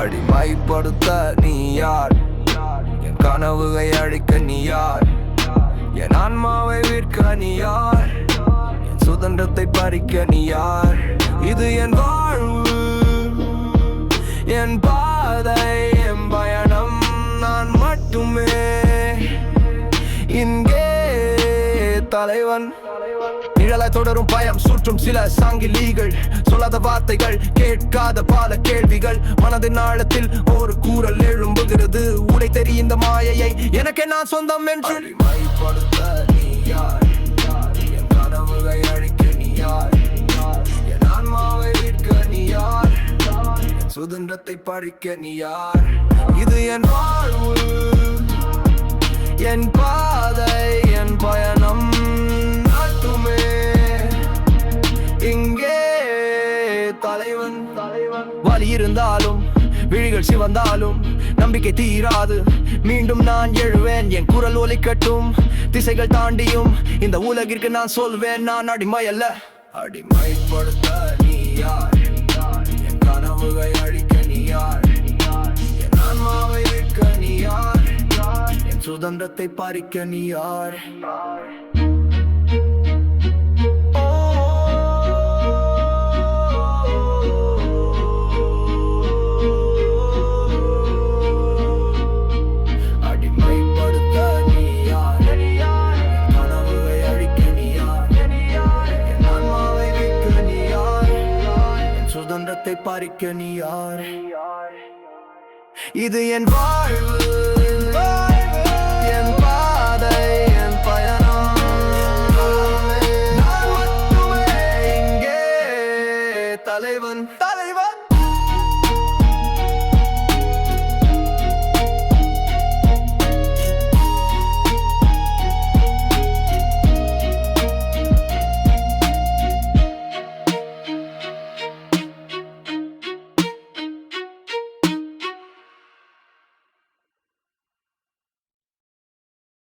அடிமைப்படுத்த நீ யார்? என் கனவுகளை அழிக்க நீ யார்? என் ஆன்மாவை விற்க நீ யார்? என் சுதந்திரத்தை பறிக்க நீ யார்? இது என் வாழ்வு என் பாதை என் பயணம். நான் மட்டுமே. இங்கே தலைவன். நிழலாய் தொடரும் பயம் சுற்றும் சில சாங்கிலிகள். சொல்லாத வார்த்தைகள் கேட்காத பல கேள்விகள். மனதின் ஆழத்தில் ஒரு கூறல் எழும்புகிறது. உடை தெரிந்த மாயையை எனக்கு நான் சொந்தம் என்று. நீ என் அழிக்க நீ யார்? என் ஆன்மாவை விற்க நீ யார்? சுதந்திரத்தை பறிக்க நீ யார்? இது என் வாழ்வு. என் பாதை. தலைவன் தலைவன். வலி இருந்தாலும் விழிகள் சிவந்தாலும் நம்பிக்கை தீராது. மீண்டும் நான் எழுவேன் என் குரல் ஒலிக்கட்டும். திசைகள் தாண்டியும் இந்த உலகிற்கு நான் சொல்வேன் நான் அடிமை அல்ல அடிமைப்படுத்த நீ யார் என் கனவுகளை அழிக்க நீ யார் என் ஆன்மாவை நீ யார் என் சுதந்திரத்தை பறிக்க நீ யார் சுதந்திரத்தை பறிக்க நீ யார்? இது என் வாழ்வு.